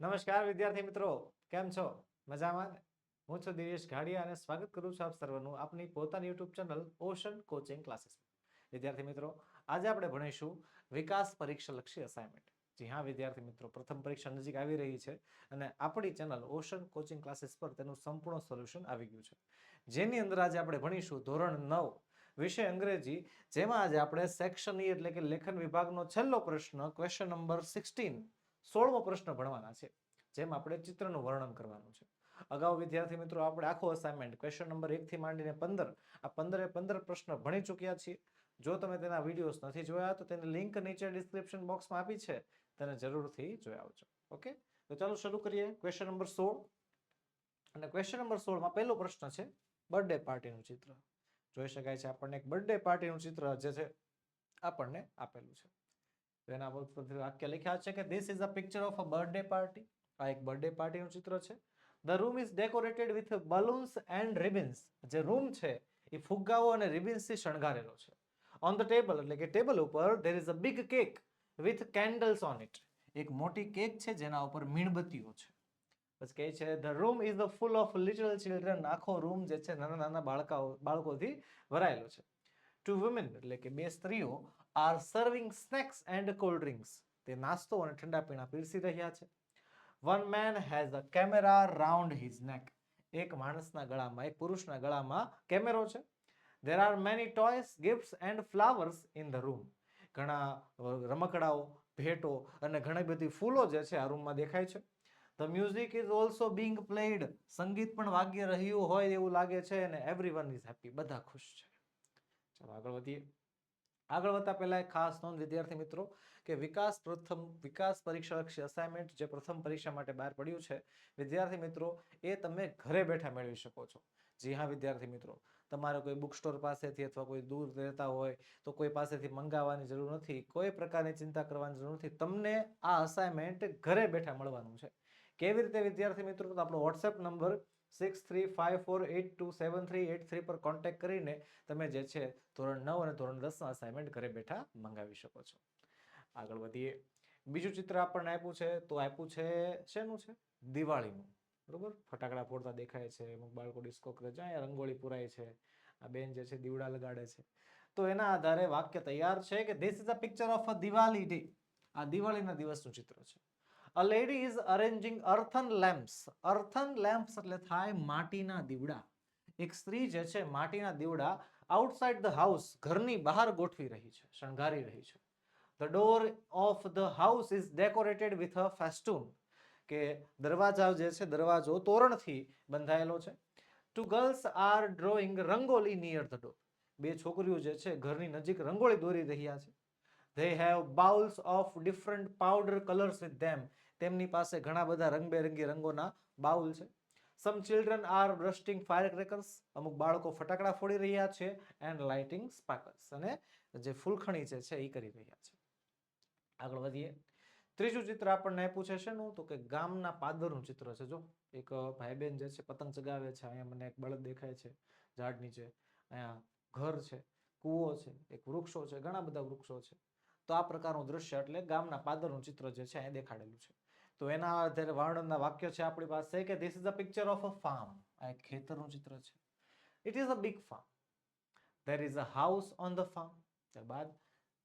નમસ્કાર, વિદ્યાર્થી મિત્રો. કેમ છો? મજામાં? હું છું દિવેશ ઘાડિયા અને સ્વાગત કરું છું આપ સર્વનું આપની પોતાની YouTube channel ocean coaching classes વિદ્યાર્થી મિત્રો, આજે આપણે ભણીશું વિકાસ પરીક્ષા લક્ષી અસાઇનમેન્ટ જી હા, વિદ્યાર્થી મિત્રો, પ્રથમ પરીક્ષા નજીક આવી રહી છે અને આપણી ચેનલ ઓશન કોચિંગ ક્લાસીસ પર તેનું સંપૂર્ણ સોલ્યુશન આવી ગયું છે. જેની અંદર આજે આપણે ભણીશું ધોરણ નવ વિષય અંગ્રેજી, જેમાં આજે આપણે સેક્શન ઈ એટલે કે લેખન વિભાગનો છેલ્લો પ્રશ્ન ક્વેશ્ચન નંબર સિક્સટીન સોળમો પ્રશ્ન ભણવાના છે, જેમ આપણે ચિત્રનું વર્ણન કરવાનું છે. અગાઉ વિદ્યાર્થી મિત્રો આપણે આખો અસાઇનમેન્ટ ક્વેશ્ચન નંબર એકથી માંડીને પંદર, આ પંદરે પંદર પ્રશ્ન ભણી ચૂક્યા છીએ. જો તમે તેના વિડીયોઝ નથી જોયા, તો તેની લિંક નીચે ડિસ્ક્રિપ્શન બોક્સમાં આપી છે. તેને જરૂરથી જોઈ આવજો. ઓકે તો ચાલો શરૂ કરીએ. ક્વેશ્ચન નંબર સોળ. અને ક્વેશ્ચન નંબર સોળમાં પહેલો પ્રશ્ન છે બર્થડે પાર્ટીનું ચિત્ર. જોઈ શકાય છે આપણને એક બર્થડે પાર્ટીનું ચિત્ર જે છે, આપણને આપેલું છે. તો એના પર વાક્ય લખ્યા છે કે this is a picture of a birthday party આ એક બર્થડે પાર્ટીનું ચિત્ર છે. The room is decorated with balloons and ribbons જે રૂમ છે, એ ફુગ્ગાઓ અને રિબિન્સથી શણગારેલો છે. ઓન ધ ટેબલ એટલે કે ટેબલ ઉપર there is a big cake with candles on it એક મોટી કેક છે, જેના ઉપર મીણબત્તીઓ છે. પછી કહે છે the room is the full of little children આખો રૂમ જે છે નાના નાના બાળકાઓ બાળકોથી ભરાયેલો છે. ટુ વુમેન એટલે કે બે સ્ત્રીઓ are serving snacks and cold drinks. તે નાસ્તો અને ઠંડા પીણા પીરસી રહ્યા છે. One man has a camera round his neck. એક માણસના ગળામાં, એક પુરુષના ગળામાં કેમેરો છે. There are many toys gifts and flowers in the room ઘણા રમકડાઓ, ભેટો અને ઘણી બધી ફૂલો જે છે આ રૂમમાં દેખાય છે. The music is also being played સંગીત પણ વાગ્ય રહ્યું હોય એવું લાગે છે અને એવરી વન ઇઝ હેપી બધા ખુશ છે. ચાલો આગળ વધીએ. આગળ વધતા પહેલા એક ખાસ નોંધ, વિદ્યાર્થી મિત્રો, કે વિકાસ પ્રથમ, વિકાસ પરીક્ષા લક્ષી અસાઇનમેન્ટ જે પ્રથમ પરીક્ષા માટે બહાર પડ્યું છે, વિદ્યાર્થી મિત્રો, એ તમે ઘરે બેઠા મેળવી શકો છો. જી હા, વિદ્યાર્થી મિત્રો, તમારે કોઈ બુક સ્ટોર પાસેથી અથવા કોઈ દૂર રહેતા હોય, તો કોઈ પાસેથી મંગાવવાની જરૂર નથી, કોઈ પ્રકારની ચિંતા કરવાની જરૂર નથી, તમને આ અસાઇનમેન્ટ ઘરે બેઠા મળવાનું છે. કેવી રીતે, વિદ્યાર્થી મિત્રો, તો આપણો WhatsApp number six three five four eight two seven three eight three પર કોન્ટેક્ટ કરીને તમે જે છે ધોરણ નવ અને ધોરણ દસના અસાઇનમેન્ટ ઘરે બેઠા મંગાવી શકો છો. આગળ વધીએ. બીજું ચિત્ર આપણને આપ્યું છે, તો આપ્યું છે, શેનું છે? દિવાળીનું. બરોબર? ફટાકડા ફોડતા દેખાય છે, અમુક બાળકો ડિસ્કો કરે છે, અહીંયા રંગોળી પુરાય છે, આ બેન જે છે દીવડા લગાડે છે. તો એના આધારે વાક્ય તૈયાર છે કે this is a picture of a Diwali આ દિવાળીના દિવસનું ચિત્ર છે. A lady is arranging earthen lamps earthen lamps એટલે થાય માટીના દીવડા. એક સ્ત્રી જે છે, માટીના દીવડા આઉટસાઇડ ધ હાઉસ ઘરની બહાર ગોઠવી રહી છે, શણગારી રહી છે. The door of the house is decorated with a festoon કે દરવાજા જે છે, દરવાજો તોરણથી બંધાયેલો છે. Two girls are drawing rangoli near the door બે છોકરીઓ જે છે, ઘરની નજીક રંગોળી દોરી રહ્યા છે. They have bowls of different powder colours with them તેમની પાસે ઘણા બધા રંગબેરંગી રંગોના બાઉલ છે. Some children are bursting fire crackers અમુક બાળકો ફટાકડા ફોડી રહ્યા છે એન્ડ લાઇટિંગ સ્પાર્કલ્સ અને જે ફૂલખણી છે એ કરી રહ્યા છે. આગળ વધીએ. ત્રીજું ચિત્ર આપણને આપ્યું છે શેનું? તો કે ગામના પાદરનું ચિત્ર છે. જો, એક ભાઈ બહેન જે છે, પતંગ ચગાવે છે. અહીંયા મને એક બળદ દેખાય છે, ઝાડ નીચે. અહીંયા ઘર છે, કૂવો છે, એક વૃક્ષો છે, ઘણા બધા વૃક્ષો છે. તો આ પ્રકારનું દ્રશ્ય એટલે ગામના પાદરનું ચિત્ર જે છે, અહીંયા દેખાડેલું છે. તો એના આધારે વર્ણનના વાક્ય છે આપણી પાસે કે this is a picture of a farm આ એક ખેતરનું ચિત્ર છે. It is a big farm there is a house on the farm ત્યારબાદ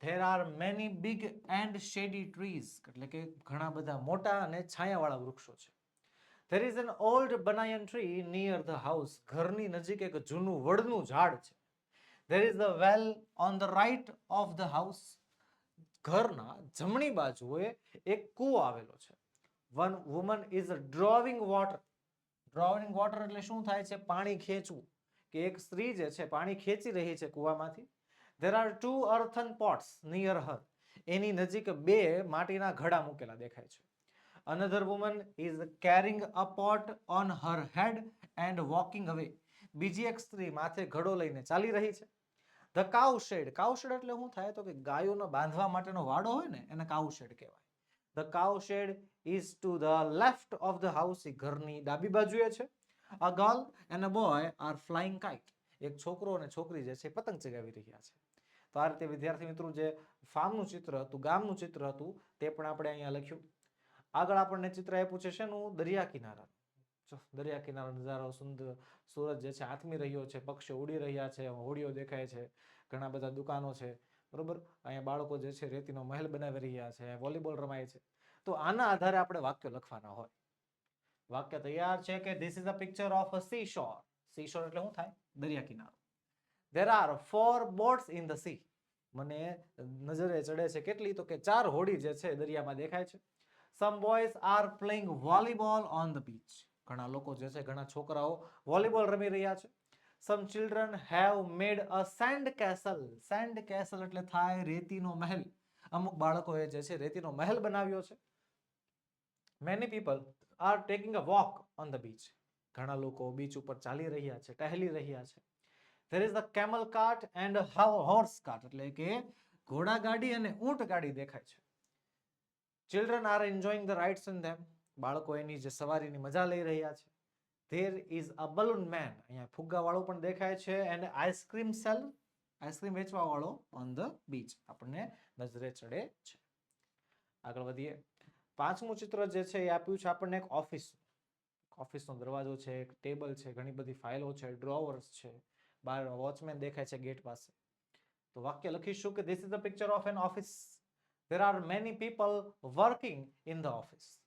there are many big and shady trees એટલે કે ઘણા બધા મોટા અને છાયાવાળા વૃક્ષો છે. There is an old banyan tree near the house ઘરની નજીક એક જૂનું વડનું ઝાડ છે. There is the well on the right of the house ઘરના જમણી બાજુએ એક કૂવો આવેલો છે. One woman is drawing water drawing water એટલે શું થાય છે? પાણી ખેંચવું. કે એક સ્ત્રી જે છે, પાણી ખેંચી રહી છે કૂવામાંથી. There are two earthen pots near her એની નજીક બે માટીના ઘડા મૂકેલા દેખાય છે. Another woman is carrying a pot on her head and walking away બીજી એક સ્ત્રી માથે ઘડો લઈને ચાલી રહી છે. The cow shed cow shed એટલે શું થાય? તો કે ગાયોનો બાંધવા માટેનો વાડો હોય ને, એને કાઉ શેડ કહેવાય. The cow shed is to the left of the house એ ઘરની ડાબી બાજુએ છે. A girl and a boy are flying kite એક છોકરો અને છોકરી જે છે એ પતંગ ચગાવી રહ્યા છે. તો આ રીતે વિદ્યાર્થી મિત્રો જે ફાર્મનું ચિત્ર હતું, ગામનું ચિત્ર હતું, તે પણ આપણે અહીંયા લખ્યું. આગળ આપણને ચિત્ર આપ્યું છે શેનું? દરિયા કિનારા. દરિયા કિનારો નજારો સુંદર, સૂરજ જે છે આથમી રહ્યો છે, પક્ષીઓ ઉડી રહ્યા છે, હોડીઓ દેખાય છે, ઘણા બધા દુકાનો છે. બરોબર? અહીંયા બાળકો જે છે રેતીનો મહેલ બનાવી રહ્યા છે, વોલીબોલ રમાય છે. તો આના આધારે આપણે વાક્યો લખવાના હોય. વાક્ય તૈયાર છે કે this is a picture of a sea shore sea shore એટલે શું થાય? દરિયા કિનારો. There are four boats in the sea મને નજરે ચડે છે કેટલી? તો કે ચાર હોડી જે છે દરિયામાં દેખાય છે. Some boys are playing volleyball on the beach ઘણા લોકો જે છે, ઘણા છોકરાઓ વોલીબોલ રમી રહ્યા છે. Some children have made a sand castle sand castle એટલે થાય રેતીનો મહેલ. અમુક બાળકોએ જે છે રેતીનો મહેલ બનાવ્યો છે. Many people are taking a walk on the beach ઘણા લોકો બીચ ઉપર ચાલી રહ્યા છે, ટહેલી રહ્યા છે. There is the camel cart and horse cart એટલે કે ઘોડા ગાડી અને ઊંટ ગાડી દેખાય છે. Children are enjoying the rides in them બાળકો એની જે સવારીની મજા લઈ રહ્યા છે. There is a balloon man અહીંયા ફુગ્ગા વાળો પણ દેખાય છે એન્ડ આઈસ્ક્રીમ સેલ આઈસ્ક્રીમ વેચવા વાળો ઓન ધ બીચ આપણને નજરે ચડે છે. આગળ વધીએ. પાંચમું ચિત્ર જે છે એ આપ્યું છે આપણને એક ઓફિસ ઓફિસનો દરવાજો છે, એક ટેબલ છે, ઘણી બધી ફાઇલો છે ડ્રોવર્સ છે. બહાર વોચમેન દેખાય છે ગેટ પાસે. તો વાક્ય લખીશું કે this is the picture of an office there are many people working in the office.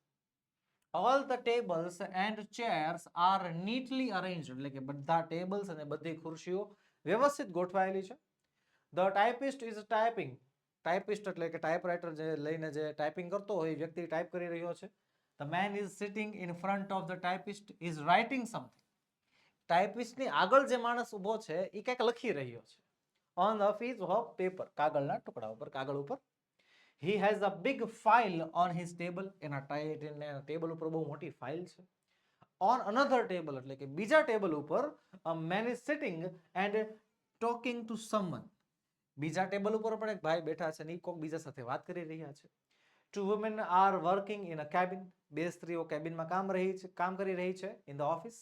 All the tables and chairs are neatly arranged એટલે કે બધા ટેબલ્સ અને બધી ખુરશીઓ વ્યવસ્થિત ગોઠવાયેલી છે the typist is typing typist એટલે કે ટાઈપરાઇટર જે લઈને જે ટાઈપિંગ કરતો હોય એ વ્યક્તિ ટાઈપ કરી રહ્યો છે the man is sitting in front of the typist is writing something ટાઈપિસ્ટની આગળ જે માણસ ઊભો છે એ કંઈક લખી રહ્યો છે on a piece of paper કાગળના ટુકડા ઉપર કાગળ ઉપર he has a big file on his table એના ટેબલ ઉપર બહુ મોટી ફાઇલ છે on another table એટલે કે બીજા ટેબલ ઉપર a man is sitting and talking to someone બીજા ટેબલ ઉપર પણ એક ભાઈ બેઠા છે ને કોક બીજા સાથે વાત કરી રહ્યા છે two women are working in a cabin બે સ્ત્રીઓ કેબિનમાં કામ રહી છે કામ કરી રહી છે in the office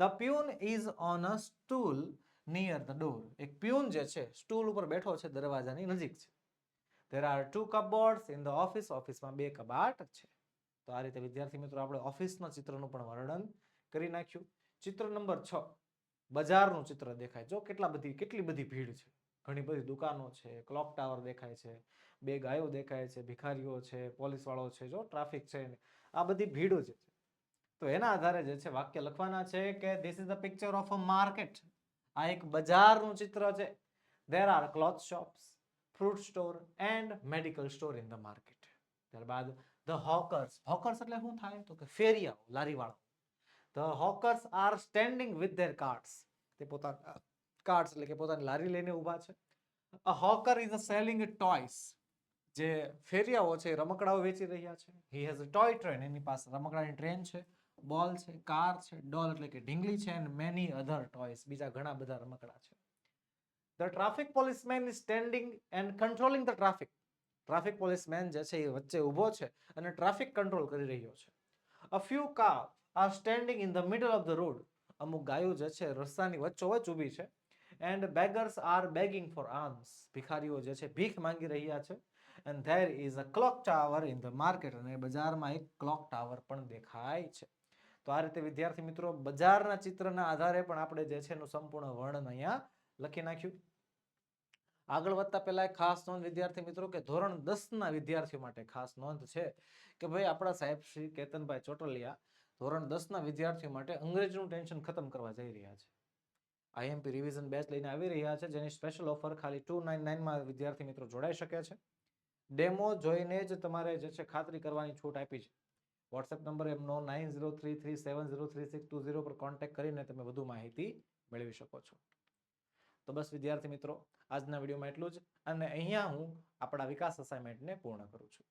the peon is on a stool near the door એક પ્યુન જે છે સ્ટૂલ ઉપર બેઠો છે દરવાજાની નજીક છે there are two cupboards in the office. ઓફિસમાં બે કબાટ છે. તો આ રીતે વિદ્યાર્થી મિત્રો આપણે ઓફિસના ચિત્રનું પણ વર્ણન કરી નાખ્યું. ચિત્ર નંબર છ. બજારનું ચિત્ર દેખાય. જો કેટલા બધી, કેટલી બધી ભીડ છે. ઘણી બધી દુકાનો છે, ક્લોક ટાવર દેખાય છે, બે ગાયો દેખાય છે, ભિખારીઓ છે પોલીસ વાળો છે, જો ટ્રાફિક છે આ બધી ભીડો જે છે. તો એના આધારે જે છે વાક્ય લખવાના છે કે this is the picture of a market આ એક બજારનું ચિત્ર છે. There are cloth shops fruit store and medical store in the market. ત્યારબાદ ધ હોકર્સ. હોકર્સ એટલે શું થાય? તો કે ફેરિયાઓ લારીવાળો the hawkers are standing with their carts. તે પોતાના કાર્ડ્સ એટલે કે પોતાની લારી લઈને ઊભા છે. A hawker is a selling toys. જે ફેરિયાઓ છે રમકડાઓ વેચી રહ્યા છે. He has a toy train. એની પાસે રમકડાની ટ્રેન છે, બોલ છે, કાર છે, ડોલ એટલે કે ઢીંગલી છે, એન્ડ મેની અધર ટોયસ. બીજા ઘણા બધા રમકડા છે. The traffic policeman is standing and controlling the traffic traffic policeman જે છે એ વચ્ચે ઊભો છે અને ટ્રાફિક કંટ્રોલ કરી રહ્યો છે. A few car are standing in the middle of the road અમુક ગાયો જે છે રસ્તાની વચ્ચોવચ ઊભી છે. And beggars are begging for alms ભિખારીઓ જે છે ભીખ માંગી રહ્યા છે. And there is a clock tower in the market અને બજારમાં એક ક્લોક ટાવર પણ દેખાય છે. તો આ રીતે વિદ્યાર્થી મિત્રો બજારના ચિત્રના આધારે પણ આપણે જે છે એનું સંપૂર્ણ વર્ણન અહીંયા લખી નાખ્યું. આગળ વધતા પહેલા ખાસ નોંધ વિદ્યાર્થી મિત્રો કે ધોરણ દસના વિદ્યાર્થીઓ માટે ખાસ નોંધ છે કે ભાઈ આપણા સાહેબ શ્રી કેતનભાઈ ચોટલિયા ધોરણ દસના વિદ્યાર્થીઓ માટે અંગ્રેજીનું ટેન્શન ખતમ કરવા જઈ રહ્યા છે. આઈએમપી રિવિઝન બેચ લઈને આવી રહ્યા છે જેની સ્પેશિયલ ઓફર ખાલી ટુ નાઇન નાઇનમાં વિદ્યાર્થી મિત્રો જોડાઈ શકે છે. ડેમો જોઈને જ તમારે જે છે ખાતરી કરવાની છૂટ આપી છે. વોટ્સએપ નંબર એમનો nine zero three three seven zero three six two zero પર કોન્ટેક્ટ કરીને તમે વધુ માહિતી મેળવી શકો છો. તો બસ વિદ્યાર્થી મિત્રો, આજના વિડીયોમાં એટલું જ. અને અહીંયા હું આપણા વિકાસ અસાઇનમેન્ટને પૂર્ણ કરું છું.